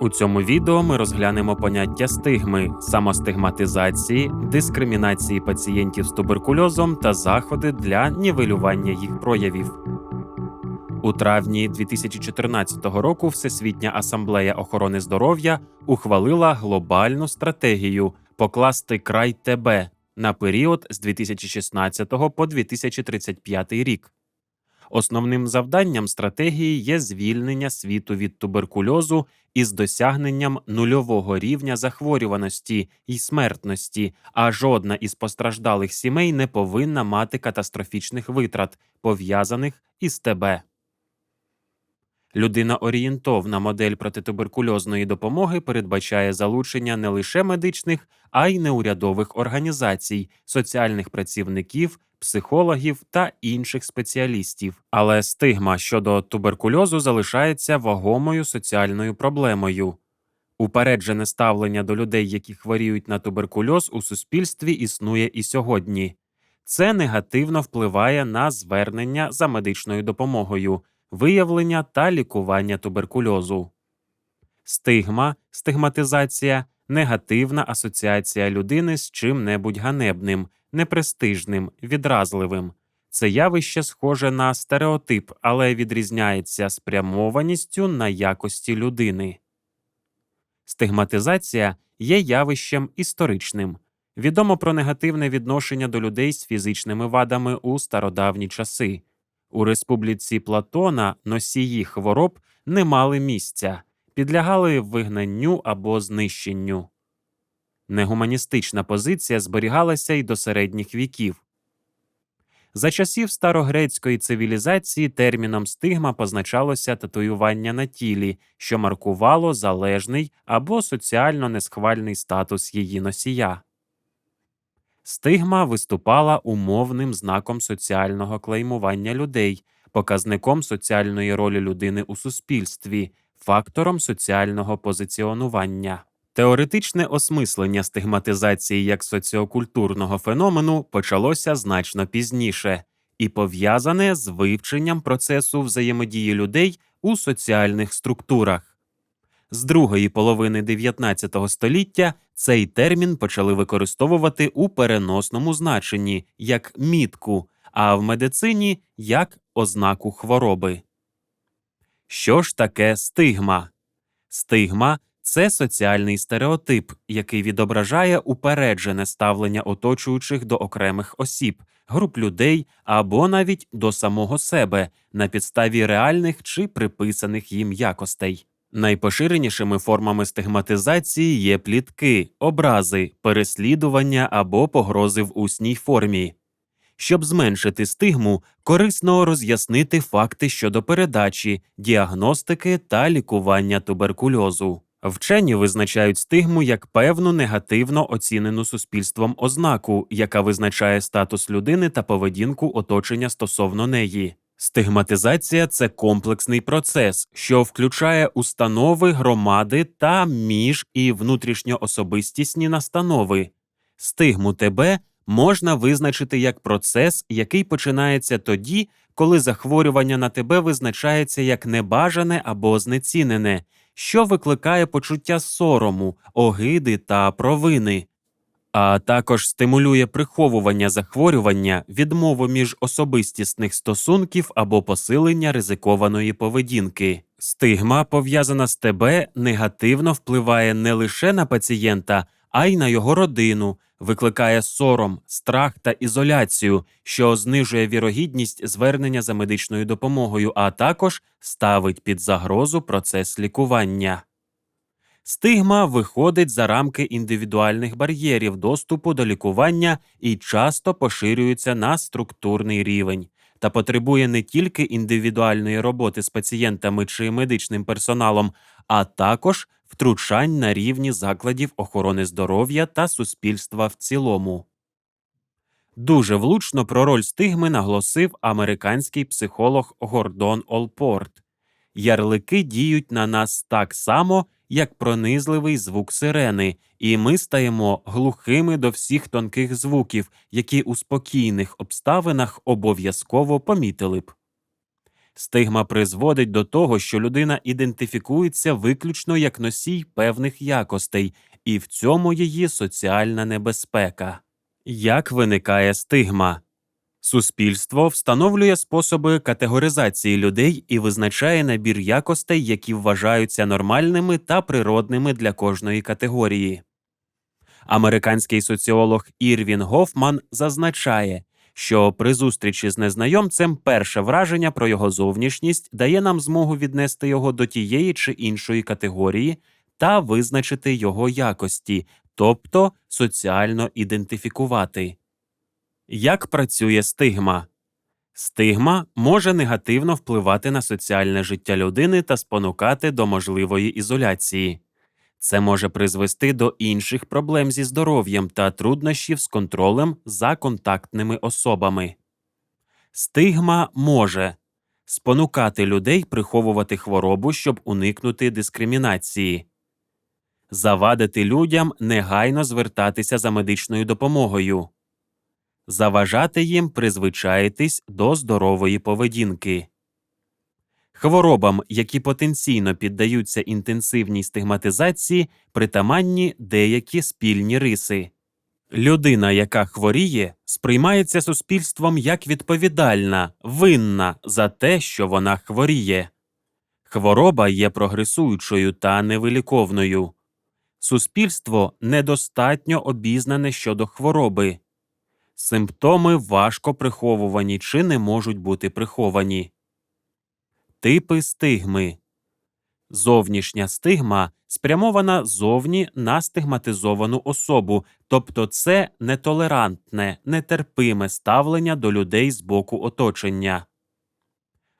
У цьому відео ми розглянемо поняття стигми, самостигматизації, дискримінації пацієнтів з туберкульозом та заходи для нівелювання їх проявів. У травні 2014 року Всесвітня асамблея охорони здоров'я ухвалила глобальну стратегію покласти край ТБ на період з 2016 по 2035 рік. Основним завданням стратегії є звільнення світу від туберкульозу із досягненням нульового рівня захворюваності і смертності, а жодна із постраждалих сімей не повинна мати катастрофічних витрат, пов'язаних із ТБ. Людина-орієнтовна модель протитуберкульозної допомоги передбачає залучення не лише медичних, а й неурядових організацій, соціальних працівників, психологів та інших спеціалістів. Але стигма щодо туберкульозу залишається вагомою соціальною проблемою. Упереджене ставлення до людей, які хворіють на туберкульоз, у суспільстві існує і сьогодні. Це негативно впливає на звернення за медичною допомогою, виявлення та лікування туберкульозу. Стигма, стигматизація негативна асоціація людини з чим-небудь ганебним, непрестижним, відразливим. Це явище схоже на стереотип, але відрізняється спрямованістю на якості людини. Стигматизація є явищем історичним. Відомо про негативне відношення до людей з фізичними вадами у стародавні часи. У республіці Платона носії хвороб не мали місця, підлягали вигнанню або знищенню. Негуманістична позиція зберігалася й до середніх віків. За часів старогрецької цивілізації терміном стигма позначалося татуювання на тілі, що маркувало залежний або соціально несхвальний статус її носія. Стигма виступала умовним знаком соціального клеймування людей, показником соціальної ролі людини у суспільстві, фактором соціального позиціонування. Теоретичне осмислення стигматизації як соціокультурного феномену почалося значно пізніше і пов'язане з вивченням процесу взаємодії людей у соціальних структурах. З другої половини 19 століття цей термін почали використовувати у переносному значенні як мітку, а в медицині як ознаку хвороби. Що ж таке стигма? Стигма це соціальний стереотип, який відображає упереджене ставлення оточуючих до окремих осіб, груп людей або навіть до самого себе на підставі реальних чи приписаних їм якостей. Найпоширенішими формами стигматизації є плітки, образи, переслідування або погрози в усній формі. Щоб зменшити стигму, корисно роз'яснити факти щодо передачі, діагностики та лікування туберкульозу. Вчені визначають стигму як певну негативно оцінену суспільством ознаку, яка визначає статус людини та поведінку оточення стосовно неї. Стигматизація це комплексний процес, що включає установи, громади та між і внутрішньоособистісні настанови. Стигму ТБ можна визначити як процес, який починається тоді, коли захворювання на ТБ визначається як небажане або знецінене, що викликає почуття сорому, огиди та провини, а також стимулює приховування захворювання, відмову між особистісних стосунків або посилення ризикованої поведінки. Стигма, пов'язана з ТБ, негативно впливає не лише на пацієнта, а й на його родину, викликає сором, страх та ізоляцію, що знижує вірогідність звернення за медичною допомогою, а також ставить під загрозу процес лікування. Стигма виходить за рамки індивідуальних бар'єрів доступу до лікування і часто поширюється на структурний рівень та потребує не тільки індивідуальної роботи з пацієнтами чи медичним персоналом, а також втручань на рівні закладів охорони здоров'я та суспільства в цілому. Дуже влучно про роль стигми наголосив американський психолог Гордон Олпорт. Ярлики діють на нас так само, як пронизливий звук сирени, і ми стаємо глухими до всіх тонких звуків, які у спокійних обставинах обов'язково помітили б. Стигма призводить до того, що людина ідентифікується виключно як носій певних якостей, і в цьому її соціальна небезпека. Як виникає стигма? Суспільство встановлює способи категоризації людей і визначає набір якостей, які вважаються нормальними та природними для кожної категорії. Американський соціолог Ірвін Гофман зазначає, що при зустрічі з незнайомцем перше враження про його зовнішність дає нам змогу віднести його до тієї чи іншої категорії та визначити його якості, тобто соціально ідентифікувати. Як працює стигма? Стигма може негативно впливати на соціальне життя людини та спонукати до можливої ізоляції. Це може призвести до інших проблем зі здоров'ям та труднощів з контролем за контактними особами. Стигма може спонукати людей приховувати хворобу, щоб уникнути дискримінації, завадити людям негайно звертатися за медичною допомогою, заважати їм призвичаїтись до здорової поведінки. Хворобам, які потенційно піддаються інтенсивній стигматизації, притаманні деякі спільні риси. Людина, яка хворіє, сприймається суспільством як відповідальна, винна за те, що вона хворіє. Хвороба є прогресуючою та невиліковною. Суспільство недостатньо обізнане щодо хвороби. Симптоми важко приховувані чи не можуть бути приховані. Типи стигми. Зовнішня стигма спрямована зовні на стигматизовану особу, тобто це нетолерантне, нетерпиме ставлення до людей з боку оточення.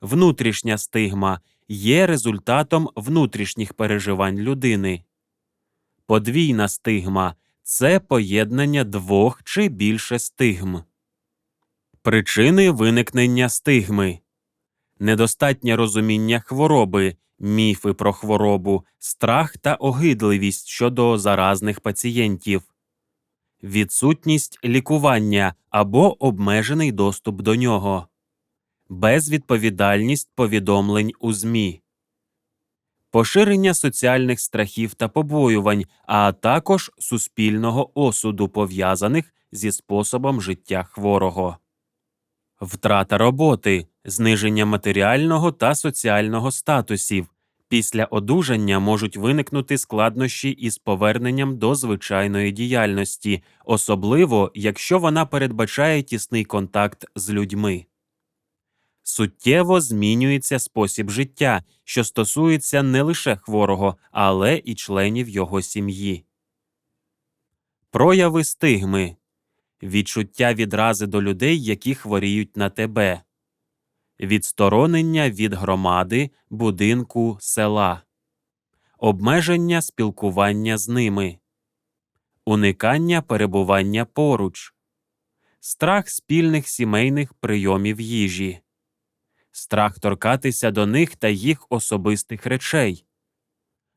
Внутрішня стигма є результатом внутрішніх переживань людини. Подвійна стигма це поєднання двох чи більше стигм. Причини виникнення стигми недостатнє розуміння хвороби, міфи про хворобу, страх та огидливість щодо заразних пацієнтів, відсутність лікування або обмежений доступ до нього, безвідповідальність повідомлень у ЗМІ. Поширення соціальних страхів та побоювань, а також суспільного осуду, пов'язаних зі способом життя хворого, втрата роботи, зниження матеріального та соціального статусів. Після одужання можуть виникнути складнощі із поверненням до звичайної діяльності, особливо якщо вона передбачає тісний контакт з людьми. Суттєво змінюється спосіб життя, що стосується не лише хворого, але і членів його сім'ї. Прояви стигми. Відчуття відрази до людей, які хворіють на тебе, відсторонення від громади, будинку, села, обмеження спілкування з ними, уникання перебування поруч, страх спільних сімейних прийомів їжі, страх торкатися до них та їх особистих речей.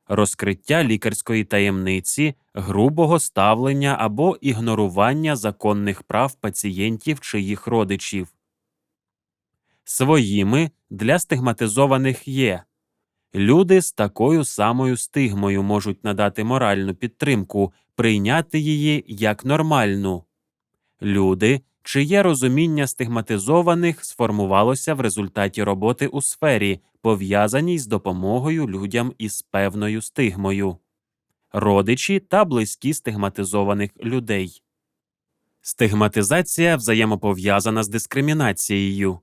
Розкриття лікарської таємниці, грубого ставлення або ігнорування законних прав пацієнтів чи їх родичів, своїми для стигматизованих є. Люди з такою самою стигмою можуть надати моральну підтримку, прийняти її як нормальну. Люди, чиє розуміння стигматизованих сформувалося в результаті роботи у сфері, пов'язаній з допомогою людям із певною стигмою, родичі та близькі стигматизованих людей. Стигматизація взаємопов'язана з дискримінацією.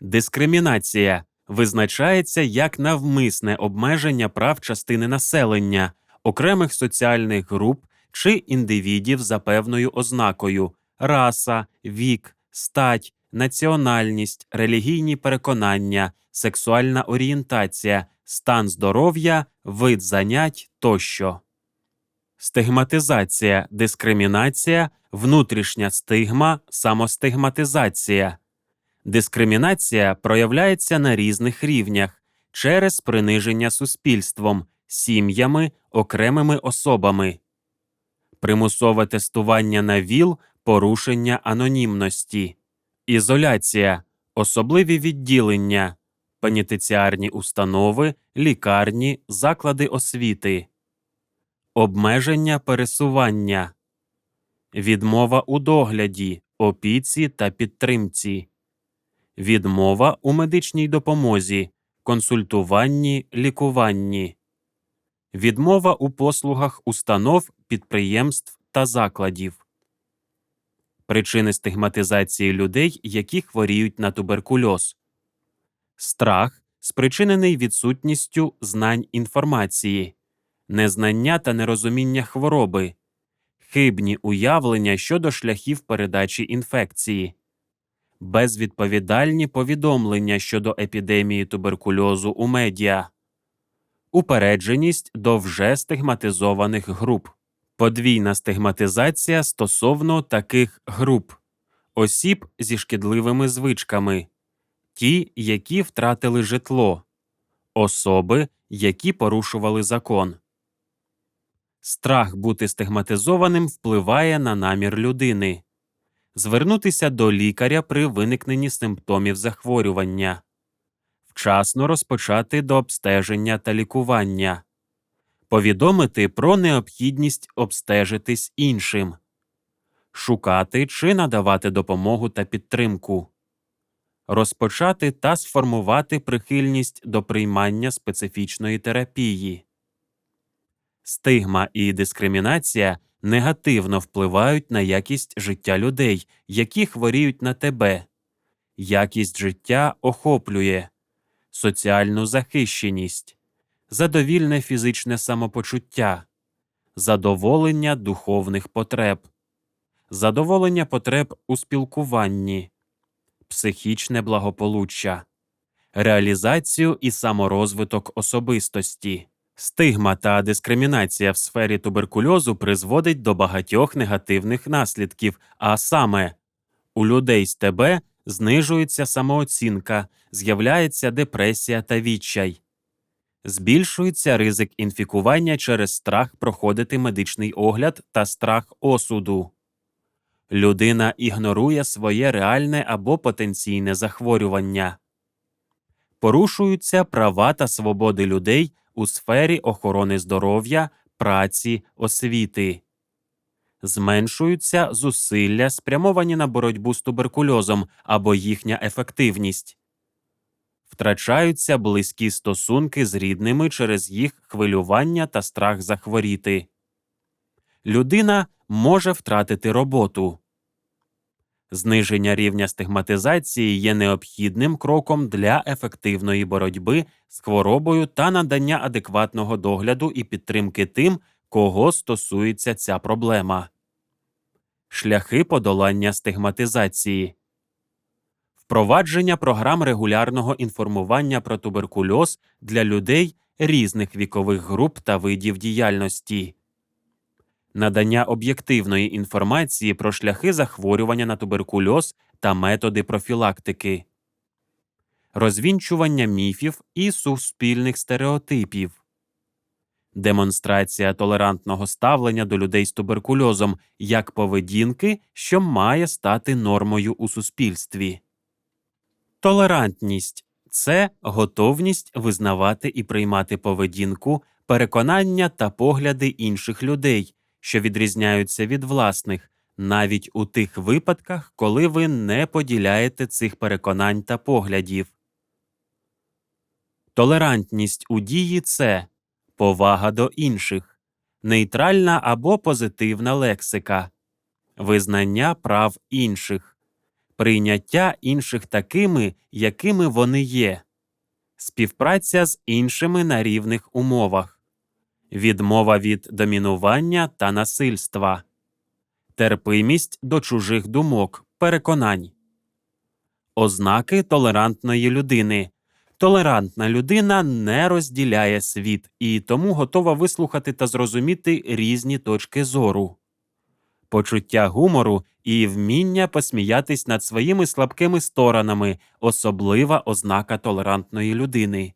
Дискримінація визначається як навмисне обмеження прав частини населення, окремих соціальних груп чи індивідів за певною ознакою раса, вік, стать, національність, релігійні переконання, сексуальна орієнтація, стан здоров'я, вид занять тощо. Стигматизація, дискримінація, внутрішня стигма, самостигматизація. Дискримінація проявляється на різних рівнях через приниження суспільством, сім'ями, окремими особами, примусове тестування на ВІЛ, порушення анонімності, ізоляція, особливі відділення, пенітенціарні установи, лікарні, заклади освіти, обмеження пересування, відмова у догляді, опіці та підтримці, відмова у медичній допомозі, консультуванні, лікуванні, відмова у послугах установ, підприємств та закладів. Причини стигматизації людей, які хворіють на туберкульоз. Страх, спричинений відсутністю знань інформації, незнання та нерозуміння хвороби, хибні уявлення щодо шляхів передачі інфекції, безвідповідальні повідомлення щодо епідемії туберкульозу у медіа, упередженість до вже стигматизованих груп, подвійна стигматизація стосовно таких груп, осіб зі шкідливими звичками, ті, які втратили житло, особи, які порушували закон. Страх бути стигматизованим впливає на намір людини. Звернутися до лікаря при виникненні симптомів захворювання, вчасно розпочати до обстеження та лікування, повідомити про необхідність обстежитись іншим, шукати чи надавати допомогу та підтримку, розпочати та сформувати прихильність до приймання специфічної терапії. Стигма і дискримінація негативно впливають на якість життя людей, які хворіють на тебе. Якість життя охоплює соціальну захищеність, задовільне фізичне самопочуття, задоволення духовних потреб, задоволення потреб у спілкуванні, психічне благополуччя, реалізацію і саморозвиток особистості. Стигма та дискримінація в сфері туберкульозу призводить до багатьох негативних наслідків, а саме у людей з ТБ знижується самооцінка, з'являється депресія та відчай, збільшується ризик інфікування через страх проходити медичний огляд та страх осуду. Людина ігнорує своє реальне або потенційне захворювання, порушуються права та свободи людей у сфері охорони здоров'я, праці, освіти, зменшуються зусилля, спрямовані на боротьбу з туберкульозом або їхня ефективність, втрачаються близькі стосунки з рідними через їх хвилювання та страх захворіти. Людина може втратити роботу. Зниження рівня стигматизації є необхідним кроком для ефективної боротьби з хворобою та надання адекватного догляду і підтримки тим, кого стосується ця проблема. Шляхи подолання стигматизації впровадження програм регулярного інформування про туберкульоз для людей різних вікових груп та видів діяльності. Надання об'єктивної інформації про шляхи захворювання на туберкульоз та методи профілактики, розвінчування міфів і суспільних стереотипів, демонстрація толерантного ставлення до людей з туберкульозом як поведінки, що має стати нормою у суспільстві. Толерантність це готовність визнавати і приймати поведінку, переконання та погляди інших людей, що відрізняються від власних, навіть у тих випадках, коли ви не поділяєте цих переконань та поглядів. Толерантність у дії це повага до інших, нейтральна або позитивна лексика, визнання прав інших, прийняття інших такими, якими вони є, співпраця з іншими на рівних умовах. Відмова від домінування та насильства, терпимість до чужих думок, переконань, ознаки толерантної людини. Толерантна людина не розділяє світ і тому готова вислухати та зрозуміти різні точки зору, почуття гумору і вміння посміятись над своїми слабкими сторонами особлива ознака толерантної людини.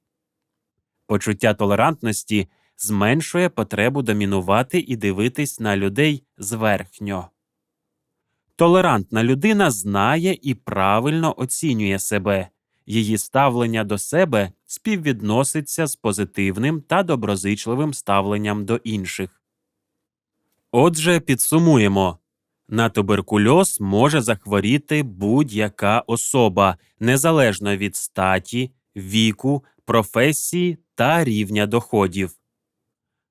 Почуття толерантності зменшує потребу домінувати і дивитись на людей зверхньо. Толерантна людина знає і правильно оцінює себе, Її ставлення до себе співвідноситься з позитивним та доброзичливим ставленням до інших. Отже, підсумуємо. На туберкульоз може захворіти будь-яка особа, незалежно від статі, віку, професії та рівня доходів.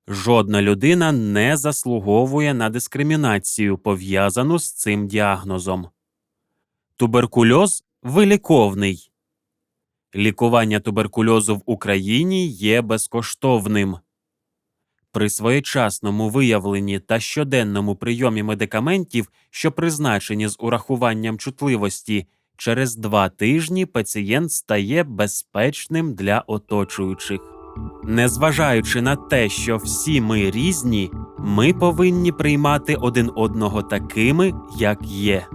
Жодна людина не заслуговує на дискримінацію, пов'язану з цим діагнозом. Туберкульоз виліковний. Лікування туберкульозу в Україні є безкоштовним. При своєчасному виявленні та щоденному прийомі медикаментів, що призначені з урахуванням чутливості, через два тижні пацієнт стає безпечним для оточуючих. Незважаючи на те, що всі ми різні, ми повинні приймати один одного такими, як є.